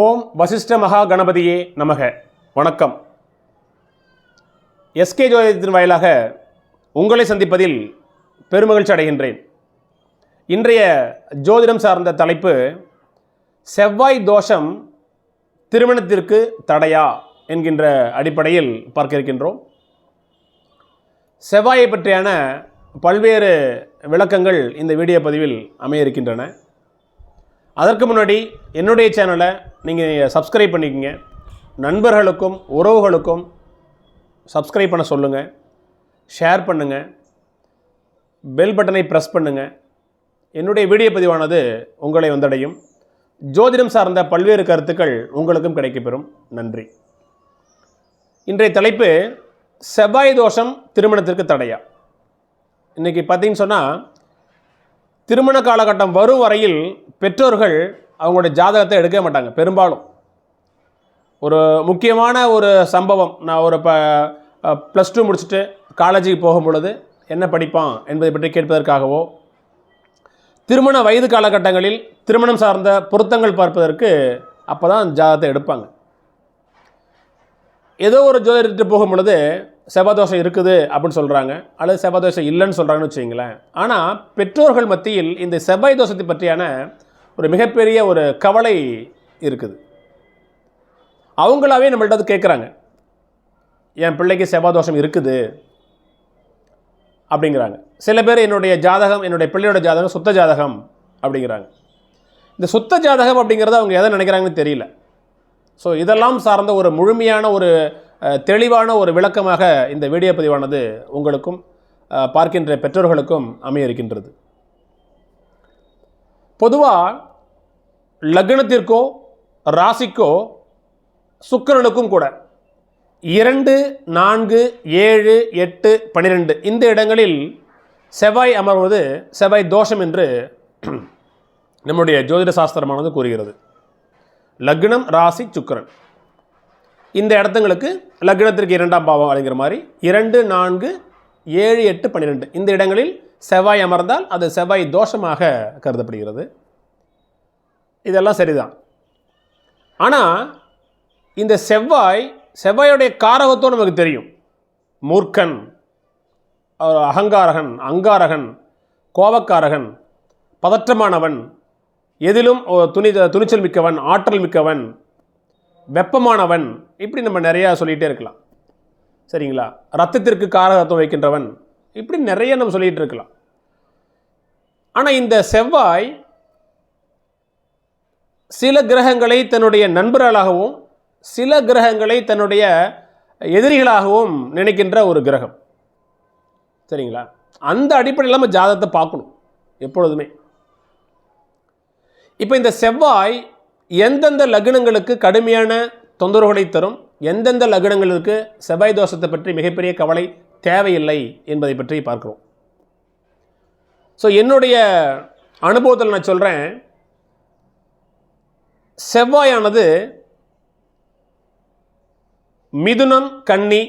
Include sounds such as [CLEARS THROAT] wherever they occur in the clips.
ஓம் வசிஷ்ட மகா கணபதியே நமக. வணக்கம். எஸ்கே ஜோதிடத்தின் வாயிலாக உங்களை சந்திப்பதில் பெருமகிழ்ச்சி அடைகின்றேன். இன்றைய ஜோதிடம் சார்ந்த தலைப்பு செவ்வாய் தோஷம் திருமணத்திற்கு தடையா என்கின்ற அடிப்படையில் பார்க்க இருக்கின்றோம். செவ்வாயை பற்றியான பல்வேறு விளக்கங்கள் இந்த வீடியோ பதிவில் அமைய இருக்கின்றன. அதற்கு முன்னாடி என்னுடைய சேனலை நீங்கள் சப்ஸ்கிரைப் பண்ணிக்கோங்க. நண்பர்களுக்கும் உறவுகளுக்கும் சப்ஸ்கிரைப் பண்ண சொல்லுங்கள் ஷேர் பண்ணுங்கள் பெல் பட்டனை ப்ரெஸ் பண்ணுங்கள் என்னுடைய வீடியோ பதிவானது உங்களை வந்தடையும். ஜோதிடம் சார்ந்த பல்வேறு கருத்துக்கள் உங்களுக்கும் கிடைக்கப்பெறும். நன்றி. இன்றைய தலைப்பு செவ்வாய் தோஷம் திருமணத்திற்கு தடையா? இன்றைக்கி பார்த்தீங்கன்னு சொன்னால் திருமண காலகட்டம் வரும் வரையில் பெற்றோர்கள் அவங்களுடைய ஜாதகத்தை எடுக்க மாட்டாங்க பெரும்பாலும். ஒரு முக்கியமான ஒரு சம்பவம் நான் ஒரு இப்போ ப்ளஸ் டூ முடிச்சுட்டு காலேஜுக்கு போகும் பொழுது என்ன படிப்பான் என்பதை பற்றி கேட்பதற்காகவோ திருமண வயது காலகட்டங்களில் திருமணம் சார்ந்த பொருத்தங்கள் பார்ப்பதற்கு அப்போ தான் ஜாதகத்தை எடுப்பாங்க. ஏதோ ஒரு ஜோதிடர்கிட்ட போகும் பொழுது செவ்வாதோஷம் இருக்குது அப்படின்னு சொல்கிறாங்க அல்லது செவ்வாதோஷம் இல்லைன்னு சொல்கிறாங்கன்னு வச்சுங்களேன் ஆனால் பெற்றோர்கள் மத்தியில் இந்த செவ்வாய் தோஷத்தை பற்றியான ஒரு மிகப்பெரிய ஒரு கவலை இருக்குது. அவங்களாவே நம்மள்ட்ட வந்து கேட்குறாங்க என் பிள்ளைக்கு செவ்வாதோஷம் இருக்குது அப்படிங்கிறாங்க. சில பேர் என்னுடைய ஜாதகம் என்னுடைய பிள்ளையோட ஜாதகம் சுத்த ஜாதகம் அப்படிங்கிறாங்க. இந்த சுத்த ஜாதகம் அப்படிங்கிறத அவங்க எதை நினைக்கிறாங்கன்னு தெரியல. ஸோ இதெல்லாம் சார்ந்த ஒரு முழுமையான ஒரு தெளிவான ஒரு விளக்கமாக இந்த வீடியோ பதிவானது உங்களுக்கும் பார்க்கின்ற பெற்றோர்களுக்கும் அமைய இருக்கின்றது. பொதுவாக லக்னத்திற்கோ ராசிக்கோ சுக்கரனுக்கும் கூட இரண்டு நான்கு ஏழு எட்டு பன்னிரெண்டு இந்த இடங்களில் செவ்வாய் அமர்வது செவ்வாய் தோஷம் என்று [CLEARS THROAT] நம்முடைய ஜோதிட சாஸ்திரமானது கூறுகிறது. லக்னம் ராசி சுக்கரன். இந்த இடத்துங்களுக்கு லக்னத்திற்கு இரண்டாம் பாவம் அப்படிங்கிற மாதிரி இரண்டு நான்கு ஏழு எட்டு பன்னிரெண்டு இந்த இடங்களில் செவ்வாய் அமர்ந்தால் அது செவ்வாய் தோஷமாக கருதப்படுகிறது. இதெல்லாம் சரிதான். ஆனால் இந்த செவ்வாய் செவ்வாயுடைய காரகத்தும் நமக்கு தெரியும். மூர்க்கன் அகங்காரகன் அங்காரகன் கோபக்காரகன் பதற்றமானவன் எதிலும் துணி துணிச்சல் மிக்கவன் ஆற்றல் மிக்கவன் வெப்பமானவன் இப்படி நம்ம நிறையா சொல்லிகிட்டே இருக்கலாம். சரிங்களா? ரத்தத்திற்கு காரகத்துவம் வைக்கின்றவன் இப்படி நிறைய நம்ம சொல்லிகிட்டு இருக்கலாம். ஆனால் இந்த செவ்வாய் சில கிரகங்களை தன்னுடைய நண்பர்களாகவும் சில கிரகங்களை தன்னுடைய எதிரிகளாகவும் நினைக்கின்ற ஒரு கிரகம். சரிங்களா? அந்த அடிப்படையில் நம்ம ஜாதகத்தை பார்க்கணும் எப்பொழுதுமே. இப்போ இந்த செவ்வாய் எந்தெந்த லக்னங்களுக்கு கடுமையான தொந்தரவுகளை தரும் எந்தெந்த லக்னங்களுக்கு செவ்வாய் தோஷத்தை பற்றி மிகப்பெரிய கவலை தேவையில்லை என்பதை பற்றி பார்க்குறோம். ஸோ என்னுடைய அனுபவத்தில் நான் சொல்கிறேன் செவ்வாயானது மிதுனம் கன்னி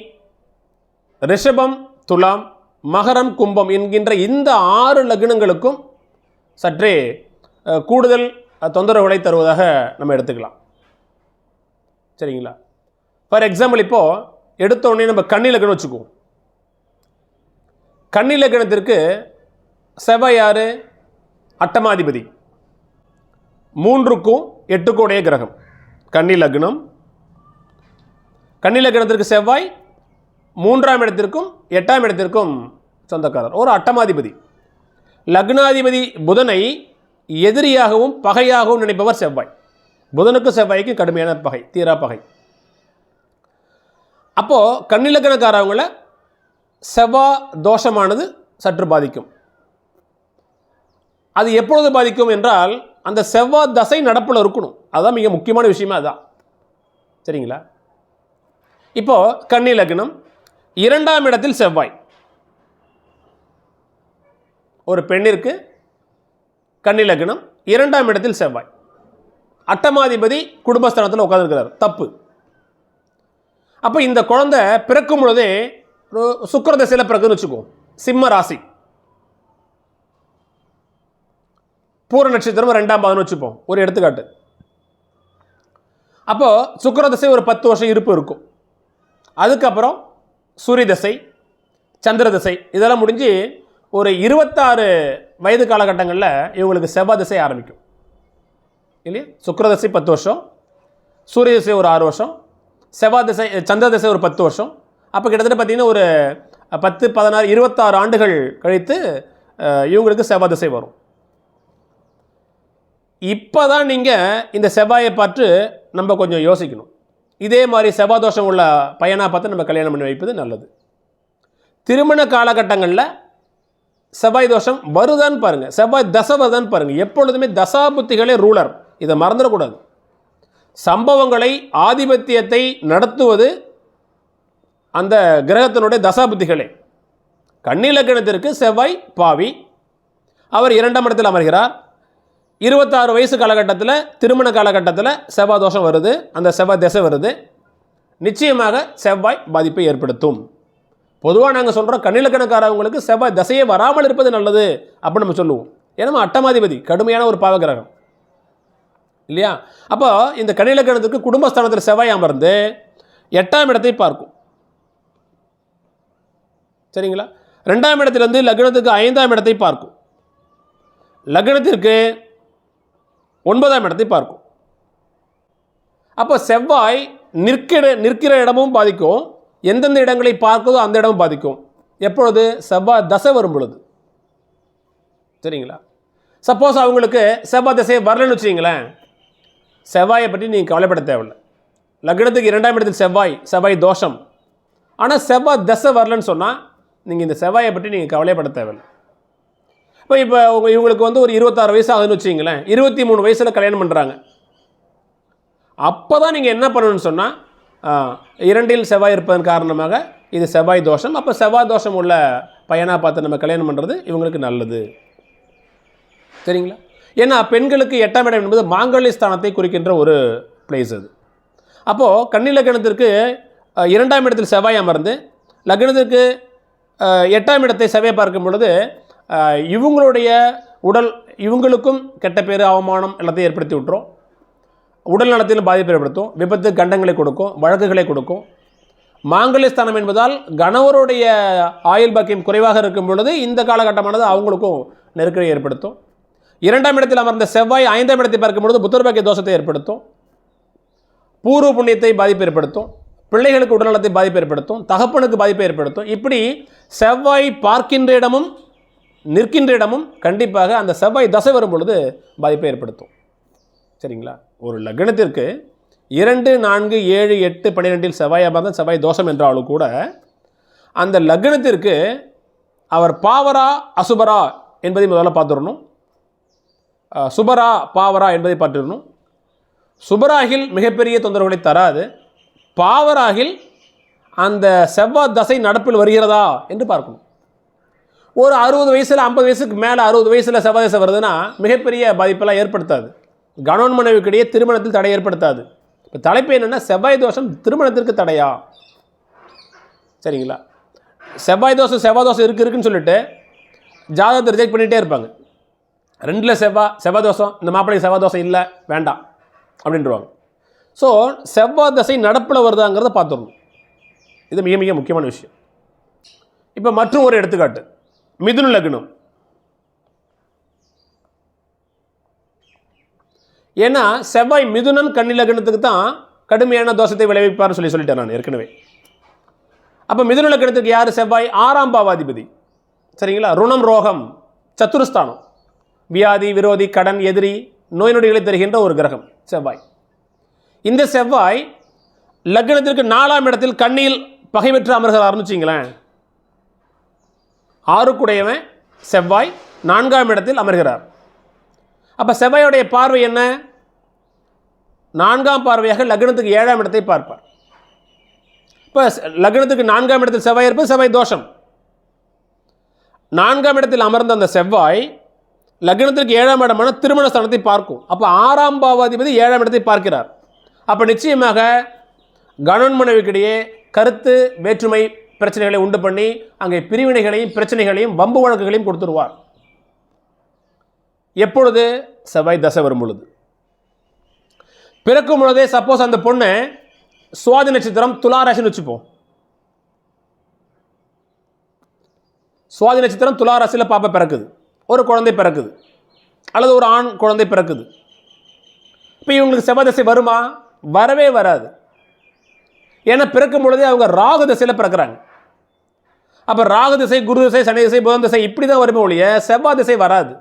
ரிஷபம் துலாம் மகரம் கும்பம் என்கின்ற இந்த ஆறு லக்னங்களுக்கும் சற்றே கூடுதல் தொந்தரவுகளை தருவதாக நம்ம எடுத்துக்கலாம். சரிங்களா? ஃபார் எக்ஸாம்பிள் இப்போது எடுத்த உடனே நம்ம கன்னி லக்னம் வச்சுக்குவோம். கண்ணிலக்கணத்திற்கு லக்னத்திற்கு செவ்வாய் அட்டமாதிபதி. மூன்றுக்கும் எட்டுக்குடைய கிரகம். கன்னி லக்னம் கன்னி லக்னத்திற்கு செவ்வாய் மூன்றாம் இடத்திற்கும் எட்டாம் இடத்திற்கும் சொந்தக்காரர். ஒரு அட்டமாதிபதி. லக்னாதிபதி புதனை எதிரியாகவும் பகையாகவும் நினைப்பவர் செவ்வாய். புதனுக்கு செவ்வாய்க்கு கடுமையான பகை தீரா பகை. அப்போது கன்னிலக்கணக்காரவங்களை செவ்வா தோஷமானது சற்று பாதிக்கும். அது எப்பொழுது பாதிக்கும் என்றால் அந்த செவ்வாய் தசை நடப்பில் இருக்கணும். அதுதான் மிக முக்கியமான விஷயமே அதுதான் சரிங்களா? இப்போ கன்னி லக்னம் இரண்டாம் இடத்தில் செவ்வாய். ஒரு பெண்ணிற்கு கன்னி லக்னம் இரண்டாம் இடத்தில் செவ்வாய். அட்டமாதிபதி குடும்பஸ்தானத்தில் உட்காந்துருக்கிறார் தப்பு. அப்போ இந்த குழந்தை பிறக்கும் பொழுதே சுக்கர திசையில் பிறகுன்னு வச்சுக்கோ. சிம்ம ராசி. பூர நட்சத்திரம் ரெண்டாம் பாதம்னு வச்சுப்போம். ஒரு எடுத்துக்காட்டு. அப்போது சுக்கர தசை ஒரு பத்து வருஷம் இருப்பு இருக்கும். அதுக்கப்புறம் சூரிய தசை சந்திர தசை இதெல்லாம் முடிஞ்சு ஒரு இருபத்தாறு வயது காலகட்டங்களில் இவங்களுக்கு செவ்வாய் திசை ஆரம்பிக்கும். இல்லையா? சுக்கர திசை பத்து வருஷம் சூரிய திசை ஒரு ஆறு வருஷம் செவ்வாய் திசை சந்திர திசை ஒரு பத்து வருஷம் அப்போ கிட்டத்தட்ட பார்த்தீங்கன்னா ஒரு பத்து பதினாறு இருபத்தாறு ஆண்டுகள் கழித்து இவங்களுக்கு செவ்வாய் திசை வரும். இப்போ தான் நீங்கள் இந்த செவ்வாயை பார்த்து நம்ம கொஞ்சம் யோசிக்கணும். இதே மாதிரி செவ்வாய் தோஷம் உள்ள பையனாக பார்த்து நம்ம கல்யாணம் பண்ணி வைப்பது நல்லது. திருமண காலகட்டங்களில் செவ்வாய் தோஷம் வருதான்னு பாருங்கள் செவ்வாய் தசை வருதான்னு பாருங்கள் எப்பொழுதுமே தசாபுத்திகளே ரூலர் இதை மறந்துடக்கூடாது. சம்பவங்களை ஆதிபத்தியத்தை நடத்துவது அந்த கிரகத்தினுடைய தசாபுத்திகளே. கண்ணிலக்கணத்திற்கு செவ்வாய் பாவி. அவர் இரண்டாம் இடத்தில் அமர்கிறார். இருபத்தாறு வயசு காலகட்டத்தில் திருமண காலகட்டத்தில் செவ்வாய் தோஷம் வருது. அந்த செவ்வாய் திசை வருது. நிச்சயமாக செவ்வாய் பாதிப்பை ஏற்படுத்தும். பொதுவாக நாங்கள் சொல்கிறோம் கண்ணிலக்கணக்காரவங்களுக்கு செவ்வாய் தசையே வராமல் இருப்பது நல்லது அப்படின்னு நம்ம சொல்லுவோம். ஏன்னா அட்டமாதிபதி கடுமையான ஒரு பாவகிரகம். இல்லையா? அப்போ இந்த கண்ணிலக்கணத்துக்கு குடும்பஸ்தானத்தில் செவ்வாய் அமர்ந்து எட்டாம் இடத்தை பார்க்கும். சரிங்களா? ரெண்டாம் இடத்திலிருந்து லக்னத்துக்கு ஐந்தாம் இடத்தை பார்க்கும். லக்னத்திற்கு ஒன்பதாம் இடத்தை பார்க்கும். அப்போ செவ்வாய் நிற்கிற நிற்கிற இடமும் பாதிக்கும். எந்தெந்த இடங்களை பார்க்குதோ அந்த இடமும் பாதிக்கும். எப்பொழுது? செவ்வாய் தசை வரும் பொழுது. சரிங்களா? சப்போஸ் அவங்களுக்கு செவ்வாய் தசையை வரலன்னு வச்சுங்களேன் செவ்வாயை பற்றி நீங்கள் கவலைப்பட தேவையில்லை. லக்னத்துக்கு இரண்டாம் இடத்தில் செவ்வாய் செவ்வாய் தோஷம். ஆனால் செவ்வாய் தசை வரலன்னு சொன்னால் நீங்கள் இந்த செவ்வாயை பற்றி நீங்கள் கவலைப்பட தேவையில்லை. இப்போ இப்போ உங்கள் இவங்களுக்கு வந்து ஒரு இருபத்தாறு வயசு ஆகுதுன்னு வச்சிங்களேன் இருபத்தி மூணு வயசில் கல்யாணம் பண்ணுறாங்க அப்போ தான் நீங்கள் என்ன பண்ணணும்னு சொன்னால் இரண்டில் செவ்வாய் இருப்பதன் காரணமாக இது செவ்வாய் தோஷம். அப்போ செவ்வாய் தோஷம் உள்ள பையனாக பார்த்து நம்ம கல்யாணம் பண்ணுறது இவங்களுக்கு நல்லது. சரிங்களா? ஏன்னா பெண்களுக்கு எட்டாம் இடம் என்பது மாங்கல்ய ஸ்தானத்தை குறிக்கின்ற ஒரு பிளேஸ் அது. அப்போது கன்னி லக்னத்திற்கு இரண்டாம் இடத்தில் செவ்வாய் அமர்ந்து லக்னத்திற்கு எட்டாம் இடத்தை செவ்வாய் பார்க்கும் பொழுது இவங்களுடைய உடல் இவங்களுக்கும் கெட்ட பேர் அவமானம் எல்லாத்தையும் ஏற்படுத்தி விட்டுரும். உடல் நலத்திலும் பாதிப்பை ஏற்படுத்தும். விபத்து கண்டங்களை கொடுக்கும் வழக்குகளை கொடுக்கும். மாங்கல்ய ஸ்தானம் என்பதால் கணவருடைய ஆயுள் பாக்கியம் குறைவாக இருக்கும் பொழுது இந்த காலகட்டமானது அவங்களுக்கும் நெருக்கடியை ஏற்படுத்தும். இரண்டாம் இடத்தில் அமர்ந்த செவ்வாய் ஐந்தாம் இடத்தை பார்க்கும் பொழுது புத்தர்பாக்கிய தோஷத்தை ஏற்படுத்தும். பூர்வ புண்ணியத்தை பாதிப்பு ஏற்படுத்தும். பிள்ளைகளுக்கு உடல்நலத்தை பாதிப்பு ஏற்படுத்தும் தகப்பனுக்கு பாதிப்பை ஏற்படுத்தும். இப்படி செவ்வாய் பார்க்கின்ற இடமும் நிற்கின்ற இடமும் கண்டிப்பாக அந்த செவ்வாய் தசை வரும் பொழுது பாதிப்பை ஏற்படுத்தும். சரிங்களா? ஒரு லக்னத்திற்கு இரண்டு நான்கு ஏழு எட்டு பன்னிரெண்டில் செவ்வாய் அமர்ந்த செவ்வாய் தோஷம் என்றாலும் கூட அந்த லக்னத்திற்கு அவர் பாவரா அசுபரா என்பதை முதல்ல பார்த்துடணும். சுபரா பாவரா என்பதை பார்த்துடணும். சுபராகில் மிகப்பெரிய தொந்தரவுகளை தராது. பாவராகில் அந்த செவ்வாய் தசை நடப்பில் வருகிறதா என்று பார்க்கணும். ஒரு அறுபது வயசில் ஐம்பது வயசுக்கு மேலே அறுபது வயசில் செவ்வாய் தசை வருதுன்னா மிகப்பெரிய பாதிப்பெல்லாம் ஏற்படுத்தாது. கணவன் மனைவிக்கிடையே திருமணத்தில் தடை ஏற்படுத்தாது. இப்போ தலைப்பு என்னென்னா செவ்வாய் தோஷம் திருமணத்திற்கு தடையா? சரிங்களா? செவ்வாய் தோஷம் செவ்வாய் தோஷம் இருக்குது இருக்குன்னு சொல்லிட்டு ஜாதகத்தை ரிஜெக்ட் பண்ணிகிட்டே இருப்பாங்க. ரெண்டில் செவ்வாய் செவ்வாய் தோஷம் இந்த மாப்பிள்ளைக்கு செவ்வாய் தோஷம் இல்லை வேண்டாம் அப்படின்றவாங்க. ஸோ செவ்வாய் தசை நடப்பில் வருதாங்கிறத பார்த்துடணும். இது மிக மிக முக்கியமான விஷயம். இப்போ மற்றும் ஒரு எடுத்துக்காட்டு. மிதுன லக்னம். ஏன்னா செவ்வாய் மிதுனம் கன்னி லக்னத்துக்கு தான் கடுமையான தோஷத்தை விளைவிப்பார்னு சொல்லி சொல்லிட்டேன் நான் ஏற்கனவே. அப்போ மிதுன லக்னத்துக்கு யார் செவ்வாய்? ஆறாம் பாவாதிபதி. சரிங்களா? ருணம் ரோகம் சத்துருஸ்தானம். வியாதி விரோதி கடன் எதிரி நோய் நொடிகளை தருகின்ற ஒரு கிரகம் செவ்வாய். இந்த செவ்வாய் லக்னத்திற்கு நாலாம் இடத்தில் கண்ணியில் பகை பெற்று அமர்கிறார்னு வச்சிங்களேன். ஆறுக்குடையவன் செவ்வாய் நான்காம் இடத்தில் அமர்கிறார். அப்போ செவ்வாயுடைய பார்வை என்ன? நான்காம் பார்வையாக லக்னத்துக்கு ஏழாம் இடத்தை பார்ப்பார். இப்போ லக்னத்துக்கு நான்காம் இடத்தில் செவ்வாய் இருப்பது செவ்வாய் தோஷம். நான்காம் இடத்தில் அமர்ந்த அந்த செவ்வாய் லக்னத்திற்கு ஏழாம் இடமான திருமண ஸ்தானத்தை பார்க்கும். அப்போ ஆறாம் பாவாதிபதி ஏழாம் இடத்தை பார்க்கிறார். அப்போ நிச்சயமாக கணவன் மனைவிக்கிடையே கருத்து வேற்றுமை பிரச்சனைகளை உண்டு பண்ணி அங்கே பிரிவினைகளையும் பிரச்சனைகளையும் வம்பு வழக்குகளையும் கொடுத்துருவார். எப்பொழுது? செவ்வாய் தசை வரும் பொழுது. பிறக்கும் பொழுதே சப்போஸ் அந்த பொண்ணு சுவாதி நட்சத்திரம் துலா ராசின்னு வச்சுப்போம். சுவாதி நட்சத்திரம் துலா ராசியில் பாப்பா பிறக்குது. ஒரு குழந்தை பிறக்குது. அல்லது ஒரு ஆண் குழந்தை பிறக்குது. இப்போ இவங்களுக்கு செவ்வாய் தசை வருமா? வரவே வராது. ஏன்னா பிறக்கும் பொழுதே அவங்க ராகு திசையில் பிறக்கிறாங்க. அப்போ ராகு திசை குரு திசை சனி திசை புதன் திசை இப்படி தான் வருமே ஒழிய செவ்வாய் திசை வராது.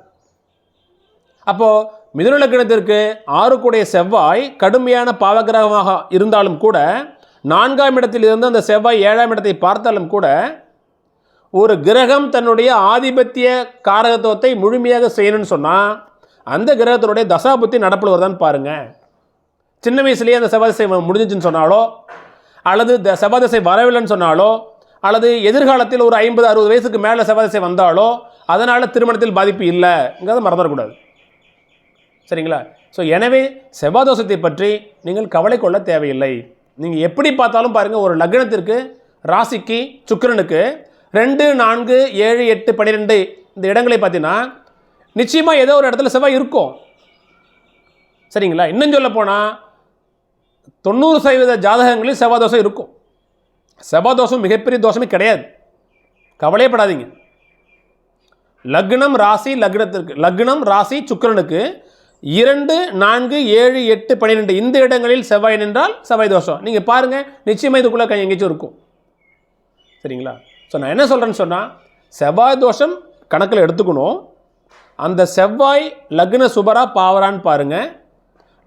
அப்போது மிதுன லக்னத்திற்கு ஆறுக்குடைய செவ்வாய் கடுமையான பாவகிரகமாக இருந்தாலும் கூட நான்காம் இடத்தில் இருந்து அந்த செவ்வாய் ஏழாம் இடத்தை பார்த்தாலும் கூட ஒரு கிரகம் தன்னுடைய ஆதிபத்திய காரகத்துவத்தை முழுமையாக செய்யணும்னு சொன்னால் அந்த கிரகத்தினுடைய தசாபுத்தி நடப்பில் வருதான்னு பாருங்கள் சின்ன வயசுலேயே அந்த செவ்வாய் திசை முடிஞ்சிச்சுன்னு சொன்னாலோ அல்லது த செவ்வாய் வரவில்லைன்னு சொன்னாலோ அல்லது எதிர்காலத்தில் ஒரு ஐம்பது அறுபது வயசுக்கு மேலே செவ்வாய் வந்தாலோ அதனால் திருமணத்தில் பாதிப்பு இல்லைங்கிறத மறந்துடக்கூடாது. சரிங்களா? ஸோ எனவே செவ்வாதோஷத்தை பற்றி நீங்கள் கவலை கொள்ள தேவையில்லை. நீங்கள் எப்படி பார்த்தாலும் பாருங்கள் ஒரு லக்னத்திற்கு ராசிக்கு சுக்கரனுக்கு ரெண்டு நான்கு ஏழு எட்டு பன்னிரெண்டு இந்த இடங்களை பார்த்தீங்கன்னா நிச்சயமாக ஏதோ ஒரு இடத்துல செவ்வாய் இருக்கும். சரிங்களா? இன்னும் சொல்ல போனால் தொண்ணூறு சதவீத ஜாதகங்களில் செவ்வாய் தோஷம் இருக்கும். செவ்வாய் தோஷம் மிகப்பெரிய தோஷமே கிடையாது. கவலையப்படாதீங்க. லக்னம் ராசி லக்னத்திற்கு லக்னம் ராசி சுக்கரனுக்கு இரண்டு நான்கு ஏழு எட்டு பன்னிரெண்டு இந்த இடங்களில் செவ்வாய் நின்றால் செவ்வாய் தோஷம். நீங்கள் பாருங்கள் நிச்சயமாக இதுக்குள்ளே கை எங்கேயும் இருக்கும். சரிங்களா? ஸோ நான் என்ன சொல்கிறேன்னு சொன்னால் செவ்வாய் தோஷம் கணக்கில் எடுத்துக்கணும். அந்த செவ்வாய் லக்ன சுபரா பாவரான்னு பாருங்கள்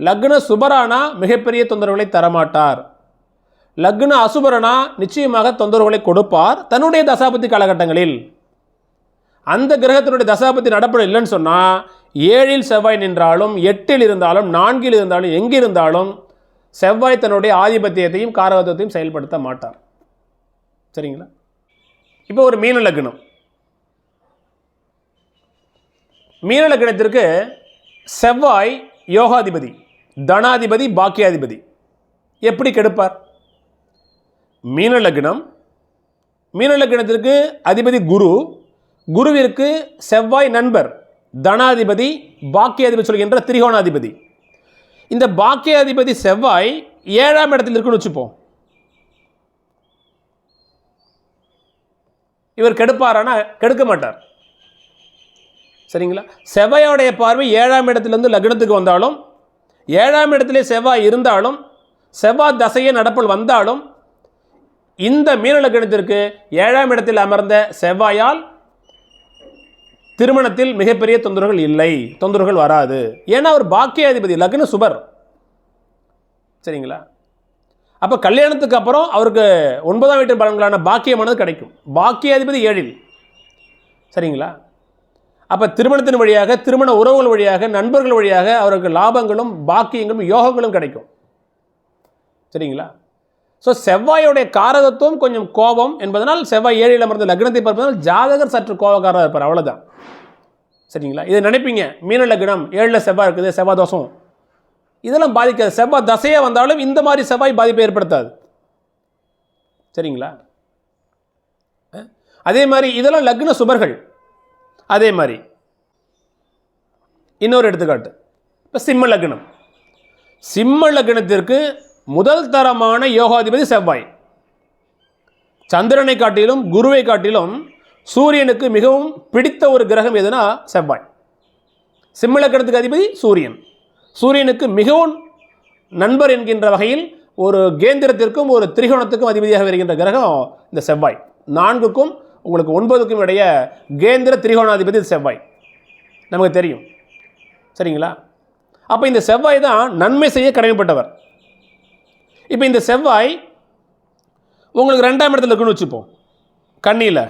லக்ன சுபரானா மிகப்பெரிய தொந்தரவுகளை தரமாட்டார். லக்ன அசுபரனா நிச்சயமாக தொந்தரவுகளை கொடுப்பார் தன்னுடைய தசாபதி காலகட்டங்களில். அந்த கிரகத்தினுடைய தசாபதி நடப்பட இல்லைன்னு சொன்னால் ஏழில் செவ்வாய் நின்றாலும் எட்டில் இருந்தாலும் நான்கில் இருந்தாலும் எங்கிருந்தாலும் செவ்வாய் தன்னுடைய ஆதிபத்தியத்தையும் காரகத்துவத்தையும் செயல்படுத்த மாட்டார். சரிங்களா? இப்போ ஒரு மீன லக்னம். மீன லக்னத்திற்கு செவ்வாய் யோகாதிபதி. தனாதிபதி பாக்கியாதிபதி. எப்படி கெடுப்பார்? மீன லக்னம். மீன லக்னத்திற்கு அதிபதி குரு. குருவிற்கு செவ்வாய் நண்பர். தனாதிபதி பாக்கியாதிபதி சொல்கின்ற திரிகோணாதிபதி. இந்த பாக்கியாதிபதி செவ்வாய் ஏழாம் இடத்தில் இருக்குன்னு வச்சுப்போம். இவர் கெடுப்பாரானா? கெடுக்க மாட்டார். சரிங்களா? செவ்வாயோடைய பார்வை ஏழாம் இடத்துலேருந்து லக்னத்துக்கு வந்தாலும் ஏழாம் இடத்திலே செவ்வாய் இருந்தாலும் செவ்வாய் தசையே நடப்பில் வந்தாலும் இந்த மீனலக்கணத்திற்கு ஏழாம் இடத்தில் அமர்ந்த செவ்வாயால் திருமணத்தில் மிகப்பெரிய தொந்தரவுகள் இல்லை தொந்தரவுகள் வராது. ஏன்னா அவர் பாக்கியாதிபதி லக்ன சுபர். சரிங்களா? அப்போ கல்யாணத்துக்கு அப்புறம் அவருக்கு ஒன்பதாம் வீட்டு பலன்களான பாக்கியமானது கிடைக்கும். பாக்கியாதிபதி ஏழில். சரிங்களா? அப்போ திருமணத்தின் வழியாக திருமண உறவுகள் வழியாக நண்பர்கள் வழியாக அவருக்கு லாபங்களும் பாக்கியங்களும் யோகங்களும் கிடைக்கும். சரிங்களா? ஸோ செவ்வாயோடைய காரகத்துவம் கொஞ்சம் கோபம் என்பதனால் செவ்வாய் ஏழில் அமர்ந்த லக்னத்தை பார்ப்பதனால் ஜாதகர் சற்று கோபக்காரராக இருப்பார். அவ்வளோதான் சரிங்களா? இதை நினைப்பீங்க. மீன லக்னம் ஏழில் செவ்வாய் இருக்குது செவ்வாய் தோஷம். இதெல்லாம் பாதிக்காது. செவ்வாய் தசையாக வந்தாலும் இந்த மாதிரி செவ்வாய் பாதிப்பை ஏற்படுத்தாது. சரிங்களா? அதே மாதிரி இதெல்லாம் லக்ன சுபர்கள். அதே மாதிரி. இன்னொரு எடுத்துக்காட்டு. இப்போ சிம்ம லக்னம். சிம்ம லக்னத்திற்கு முதல் தரமான யோகாதிபதி செவ்வாய். சந்திரனை காட்டிலும் குருவை காட்டிலும் சூரியனுக்கு மிகவும் பிடித்த ஒரு கிரகம் எதுனா செவ்வாய். சிம்ம லக்னத்துக்கு அதிபதி சூரியன். சூரியனுக்கு மிகவும் நண்பர் என்கின்ற வகையில் ஒரு கேந்திரத்திற்கும் ஒரு திரிகோணத்துக்கும் அதிபதியாக வருகின்ற கிரகம் இந்த செவ்வாய். நான்குக்கும் உங்களுக்கு ஒன்பதுக்கும் இடைய கேந்திர திரிகோணாதிபதி செவ்வாய். நமக்கு தெரியும். சரிங்களா? அப்போ இந்த செவ்வாய் தான் நன்மை செய்ய கடமைப்பட்டவர். இப்போ இந்த செவ்வாய் உங்களுக்கு ரெண்டாம் இடத்துல இருக்குன்னு வச்சுப்போம். கண்ணியில்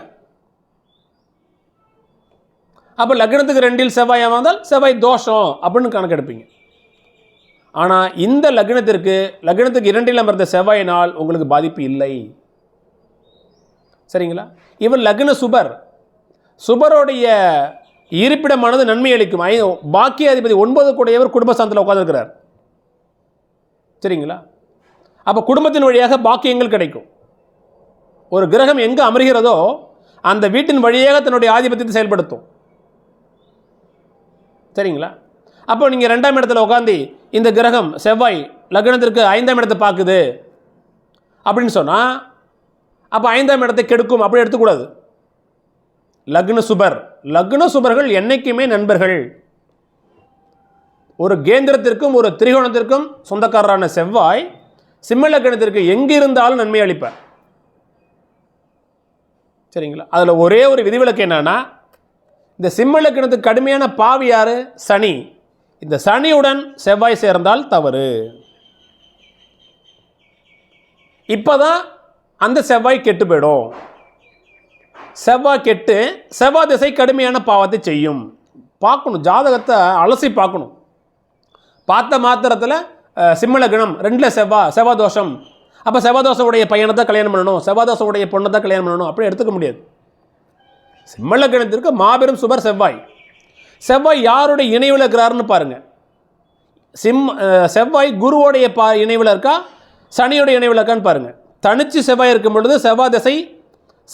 அப்போ லக்னத்துக்கு ரெண்டில் செவ்வாய் வந்தால் செவ்வாய் தோஷம் அப்படின்னு கணக்கெடுப்பீங்க ஆனால் இந்த லக்னத்திற்கு லக்னத்துக்கு இரண்டில் அமர்ந்த செவ்வாயினால் உங்களுக்கு பாதிப்பு இல்லை. சரிங்களா? இவர் லக்ன சுபர். சுபருடைய இருப்பிடமானது நன்மை அளிக்கும். ஐ பாக்கிய அதிபதி ஒன்பது கூடையவர் குடும்பஸ்தானத்தில் உட்காந்துருக்கிறார் சரிங்களா? அப்போ குடும்பத்தின் வழியாக பாக்கியங்கள் கிடைக்கும். ஒரு கிரகம் எங்கே அமர்கிறதோ அந்த வீட்டின் வழியாக தன்னுடைய ஆதிபத்தியத்தை செயல்படுத்தும். சரிங்களா? அப்போ நீங்கள் ரெண்டாம் இடத்துல உட்காந்து இந்த கிரகம் செவ்வாய் லக்னத்திற்கு ஐந்தாம் இடத்தை பார்க்குது. அப்படின்னு சொன்னால் அப்போ ஐந்தாம் இடத்தை கெடுக்கும் அப்படி எடுத்துக்கூடாது. லக்ன சுபர். லக்ன சுபர்கள் என்னைக்குமே நண்பர்கள். ஒரு கேந்திரத்திற்கும் ஒரு திரிகோணத்திற்கும் சொந்தக்காரரான செவ்வாய் சிம்ம லக்னத்திற்கு எங்கிருந்தாலும் நன்மை அளிப்பார். சரிங்களா? அதில் ஒரே ஒரு விதிவிலக்கு என்னன்னா இந்த சிம்ம லக்னத்துக்கு கடுமையான பாவி யாரு? சனி. இந்த சனியுடன் செவ்வாய் சேர்ந்தால் தவறு. இப்போதான் அந்த செவ்வாய் கெட்டு போயிடும். செவ்வாய் கெட்டு செவ்வாய் திசை கடுமையான பாவத்தை செய்யும். பார்க்கணும் ஜாதகத்தை அலசி பார்க்கணும். பார்த்த மாத்திரத்தில் சிம்ம கிணம் ரெண்டில் செவ்வாய் செவ்வாய் தோஷம். அப்போ செவ்வாய் பையனை தான் கல்யாணம் பண்ணணும் செவ்வாய் பொண்ணை தான் கல்யாணம் பண்ணணும் அப்படி எடுத்துக்க முடியாது. சிம்ம கிணத்திற்கு மாபெரும் சுபர் செவ்வாய். செவ்வாய் யாருடைய இணைவில் இருக்கிறாருன்னு பாருங்கள் சிம் செவ்வாய் குருவோடைய பா இணைவில் இருக்கா? சனியோடைய இணைவில் இருக்கான்னு பாருங்கள் தனிச்சு செவ்வாய் இருக்கும் பொழுது செவ்வாய் தசை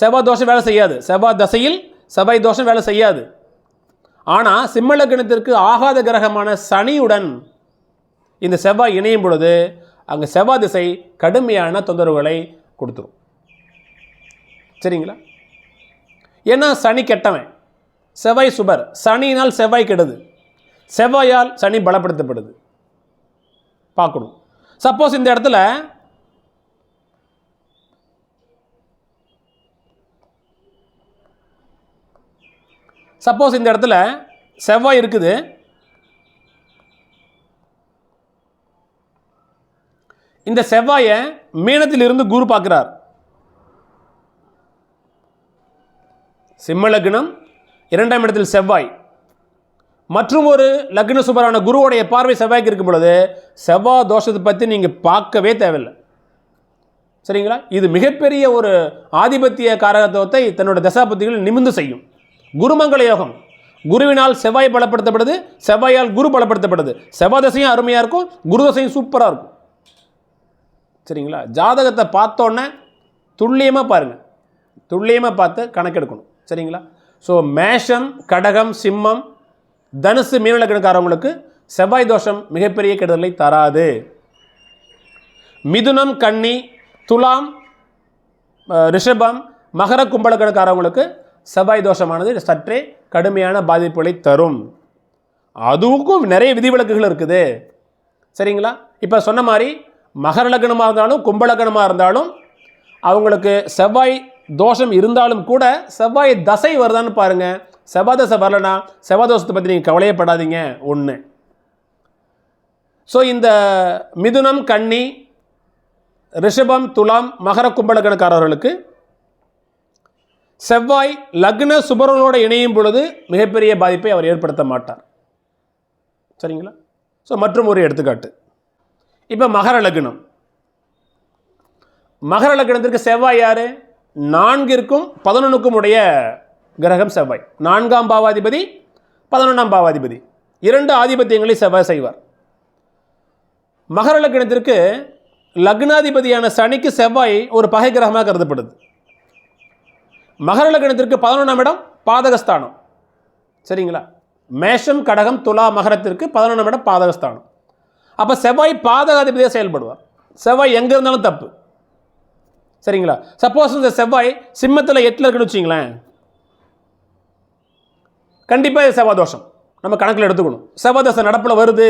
செவ்வாய் தோஷம் வேலை செய்யாது. செவ்வாய் தசையில் செவ்வாய் தோஷம் வேலை செய்யாது. ஆனால் சிம்மலக்கணத்திற்கு ஆகாத கிரகமான சனியுடன் இந்த செவ்வாய் இணையும் பொழுது அங்கே செவ்வாய் திசை கடுமையான தொந்தரவுகளை கொடுத்துரும். சரிங்களா? ஏன்னா சனி கெட்டவன். செவ்வாய் சுபர். சனியினால் செவ்வாய் கெடுது. செவ்வாயால் சனி பலப்படுத்தப்படுது. பார்க்கணும். சப்போஸ் இந்த இடத்துல சப்போஸ் இந்த இடத்துல செவ்வாய் இருக்குது. இந்த செவ்வாயை மீனத்திலிருந்து குரு பார்க்கிறார். சிம்ம லக்னம் இரண்டாம் இடத்தில் செவ்வாய். மற்றும் ஒரு லக்ன சுபரான குருவுடைய பார்வை செவ்வாய்க்கு இருக்கும் பொழுது செவ்வாய் தோஷத்தை பற்றி நீங்கள் பார்க்கவே தேவையில்லை. சரிங்களா? இது மிகப்பெரிய ஒரு ஆதிபத்திய காரகத்துவத்தை தன்னோட தசாபத்திகள் நிமிர்ந்து செய்யும். குருமங்கள யோகம். குருவினால் செவ்வாய் பலப்படுத்தப்படுது செவ்வாயால் குரு பலப்படுத்தப்படுது. செவ்வாய் தசையும் அருமையாக இருக்கும் குரு தசையும் சூப்பராக இருக்கும். சரிங்களா? ஜாதகத்தை பார்த்தோன்னே துல்லியமாக பாருங்கள் துல்லியமாக பார்த்து கணக்கெடுக்கணும். சரிங்களா? ஸோ மேஷம் கடகம் சிம்மம் தனுசு மீனலக்கணக்காரவங்களுக்கு செவ்வாய் தோஷம் மிகப்பெரிய கெடுதலை தராது. மிதுனம் கன்னி துலாம் ரிஷபம் மகர கும்பலக்கணக்காரவங்களுக்கு செவ்வாய் தோஷமானது சற்றே கடுமையான பாதிப்புகளை தரும். அதுவுக்கும் நிறைய விதிவிலக்குகள் இருக்குது. சரிங்களா? இப்போ சொன்ன மாதிரி மகர லக்னமாக இருந்தாலும் கும்ப லக்னமாக இருந்தாலும் அவங்களுக்கு செவ்வாய் தோஷம் இருந்தாலும் கூட செவ்வாய் தசை வருதான்னு பாருங்கள் செவ்வாய் தசை வரலனா செவ்வாய் தோஷத்தை பற்றி நீங்கள் கவலையப்படாதீங்க. ஒன்று ஸோ இந்த மிதுனம் கன்னி ரிஷபம் துலாம் மகர கும்பலக்கணக்காரர்களுக்கு செவ்வாய் லக்ன சுபரனோட இணையும் பொழுது மிகப்பெரிய பாதிப்பை அவர் ஏற்படுத்த மாட்டார். சரிங்களா? ஸோ மற்றும் ஒரு எடுத்துக்காட்டு. இப்போ மகர லக்னம். மகர லக்னத்திற்கு செவ்வாய் யார்? நான்கிற்கும் பதினொன்றுக்கும் உடைய கிரகம் செவ்வாய். நான்காம் பாவாதிபதி பதினொன்றாம் பாவாதிபதி. இரண்டு ஆதிபத்தியங்களை செவ்வாய் செய்வார். மகர லக்னத்திற்கு லக்னாதிபதியான சனிக்கு செவ்வாய் ஒரு பகை கிரகமாக கருதப்படுது. மகர லக்னத்திற்கு பதினொன்றாம் இடம் பாதகஸ்தானம். சரிங்களா? மேஷம் கடகம் துலா மகரத்திற்கு பதினொன்றாம் இடம் பாதகஸ்தானம். அப்போ செவ்வாய் பாதகாதிபதியாக செயல்படுவார். செவ்வாய் எங்கே இருந்தாலும் தப்பு. சரிங்களா? சப்போஸ் இந்த செவ்வாய் சிம்மத்தில் எட்டில் இருக்குன்னு வச்சிங்களேன். கண்டிப்பாக இது செவ்வாய் தோஷம். நம்ம கணக்கில் எடுத்துக்கணும். செவ்வாய் தோஷம் நடப்பில் வருது.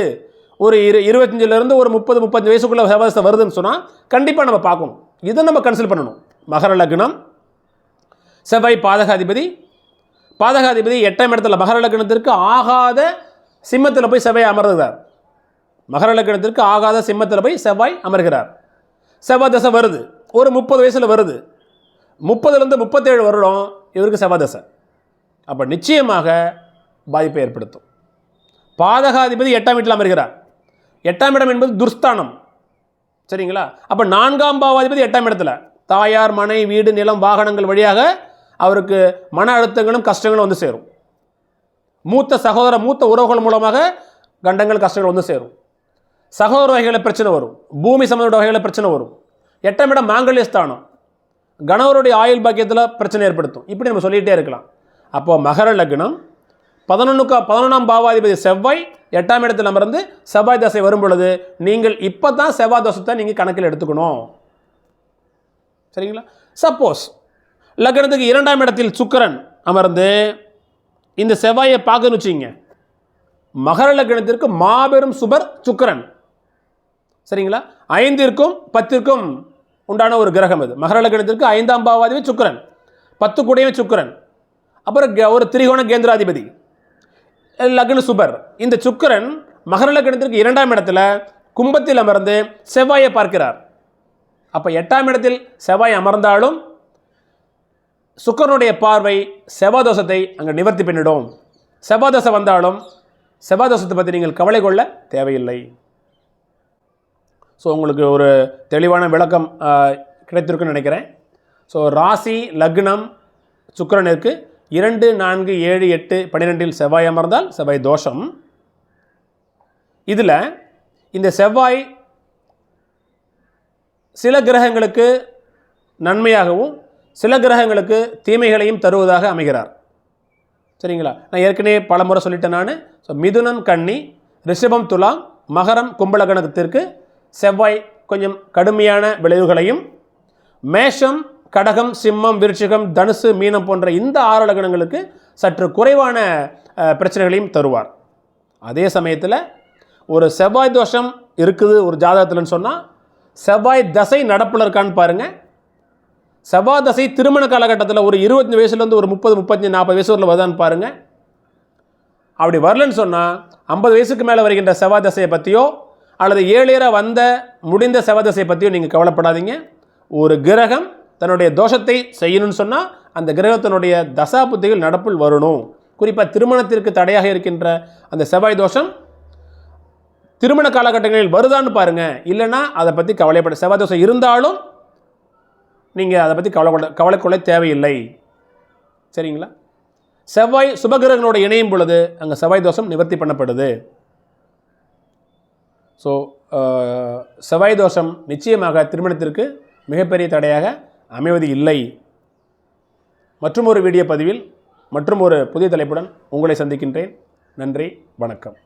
ஒரு இரு இருபத்தஞ்சிலேருந்து ஒரு முப்பது முப்பத்தஞ்சு வயசுக்குள்ளே செவ்வாய் தோஷம் வருதுன்னு சொன்னால் கண்டிப்பாக நம்ம பார்க்கணும். இதை நம்ம கன்சல்ட் பண்ணணும். மகர லக்னம் செவ்வாய் பாதகாதிபதி. பாதகாதிபதி எட்டாம் இடத்துல மகர லக்னத்திற்கு ஆகாத சிம்மத்தில் போய் செவ்வாய் அமர்கிறார். மகர லக்னத்திற்கு ஆகாத சிம்மத்தில் போய் செவ்வாய் அமர்கிறார். செவ்வாய் தசை வருது. ஒரு முப்பது வயசில் வருது. முப்பதுலேருந்து முப்பத்தேழு வருடம் இவருக்கு செவ்வாய் தசை. அப்போ நிச்சயமாக பாதிப்பை ஏற்படுத்தும். பாதகாதிபதி எட்டாம் வீட்டில் அமர்கிறார். எட்டாம் இடம் என்பது துர்ஸ்தானம். சரிங்களா? அப்போ நான்காம் பாவாதிபதி எட்டாம் இடத்துல. தாயார் மனை வீடு நிலம் வாகனங்கள் வழியாக அவருக்கு மன அழுத்தங்களும் கஷ்டங்களும் வந்து சேரும். மூத்த சகோதர மூத்த உறவுகள் மூலமாக கண்டங்கள் கஷ்டங்கள் வந்து சேரும். சகோதர வகைகளில் பிரச்சனை வரும். பூமி சம்பந்த வகைகளில் பிரச்சனை வரும். எட்டாம் இடம் மாங்கல்ய ஸ்தானம். கணவருடைய ஆயுள் பாக்கியத்தில் பிரச்சனை ஏற்படுத்தும். இப்படி நம்ம சொல்லிகிட்டே இருக்கலாம். அப்போ மகர லக்னம் பதினொன்றுக்கா பதினொன்றாம் பாவாதிபதி செவ்வாய் எட்டாம் இடத்தில் அமர்ந்து செவ்வாய் தசை வரும் பொழுது நீங்கள் இப்போ தான் செவ்வாய் தோஷத்தை நீங்கள் கணக்கில் எடுத்துக்கணும். சரிங்களா? சப்போஸ் லக்னத்துக்கு இரண்டாம் இடத்தில் சுக்கிரன் அமர்ந்து இந்த செவ்வாயை பார்க்கணும்னு வச்சுங்க மகர லக்னத்திற்கு மாபெரும் சுபர் சுக்கிரன். சரிங்களா? ஐந்திற்கும் பத்திற்கும் உண்டான ஒரு கிரகம் அது. மகர லக்னத்திற்கு ஐந்தாம் பாவாதிபதி சுக்கிரன் பத்து கூடையவே சுக்கிரன். அப்புறம் கே- ஒரு திரிகோண கேந்திராதிபதி. லக்ன சுபர். இந்த சுக்கிரன் மகர லக்னத்திற்கு இரண்டாம் இடத்துல கும்பத்தில் அமர்ந்து செவ்வாயை பார்க்கிறார். அப்போ எட்டாம் இடத்தில் செவ்வாய் அமர்ந்தாலும் சுக்கரனுடைய பார்வை செவ்வாதோஷத்தை அங்கே நிவர்த்தி பண்ணிடும். செவ்வாதோஷம் வந்தாலும் செவ்வாதோஷத்தை பற்றி நீங்கள் கவலை கொள்ள தேவையில்லை. ஸோ உங்களுக்கு ஒரு தெளிவான விளக்கம் கிடைத்திருக்குன்னு நினைக்கிறேன். ஸோ ராசி லக்னம் சுக்கிரனிற்கு இரண்டு நான்கு ஏழு எட்டு பன்னிரெண்டில் செவ்வாய் அமர்ந்தால் செவ்வாய் தோஷம். இதில் இந்த செவ்வாய் சில கிரகங்களுக்கு நன்மையாகவும் சில கிரகங்களுக்கு தீமைகளையும் தருவதாக அமைகிறார். சரிங்களா? நான் ஏற்கனவே பல முறை சொல்லிட்டேன் நான். ஸோ மிதுனம் கன்னி ரிஷபம் துலாம் மகரம் கும்பலகணத்திற்கு செவ்வாய் கொஞ்சம் கடுமையான விளைவுகளையும் மேஷம் கடகம் சிம்மம் விருட்சிகம் தனுசு மீனம் போன்ற இந்த ஆறு லக்னங்களுக்கு சற்று குறைவான பிரச்சனைகளையும் தருவார். அதே சமயத்தில் ஒரு செவ்வாய் தோஷம் இருக்குது ஒரு ஜாதகத்தில்னு சொன்னால் செவ்வாய் தசை நடப்பில் இருக்கான்னு பாருங்கள் செவ்வாதசை திருமண காலகட்டத்தில் ஒரு இருபத்தஞ்சு வயசுலேருந்து ஒரு முப்பது முப்பத்தஞ்சு நாற்பது வயசு வரல வருதான்னு பாருங்கள் அப்படி வரலன்னு சொன்னால் ஐம்பது வயசுக்கு மேலே வருகின்ற செவ்வாதசையை பற்றியோ அல்லது ஏழேராக வந்த முடிந்த செவாதசையை பற்றியோ நீங்கள் கவலைப்படாதீங்க. ஒரு கிரகம் தன்னுடைய தோஷத்தை செய்யணும்னு சொன்னால் அந்த கிரகத்தினுடைய தசா புத்திகள் நடப்பில் வரணும். குறிப்பாக திருமணத்திற்கு தடையாக இருக்கின்ற அந்த செவ்வாய் தோஷம் திருமண காலகட்டங்களில் வருதான்னு பாருங்கள் இல்லைன்னா அதை பற்றி கவலைப்பட செவ்வாய் தோஷம் இருந்தாலும் நீங்கள் அதை பற்றி கவலைக்கொள்ள கவலைக்கொள்ள தேவையில்லை. சரிங்களா? செவ்வாய் சுபகிரகங்களோட இணையும் பொழுது அங்கே செவ்வாய் தோஷம் நிவர்த்தி பண்ணப்படுது. ஸோ செவ்வாய் தோஷம் நிச்சயமாக திருமணத்திற்கு மிகப்பெரிய தடையாக அமைவது இல்லை. மற்றும் ஒரு வீடியோ பதிவில் மற்றும் ஒரு புதிய தலைப்புடன் உங்களை சந்திக்கின்றேன். நன்றி வணக்கம்.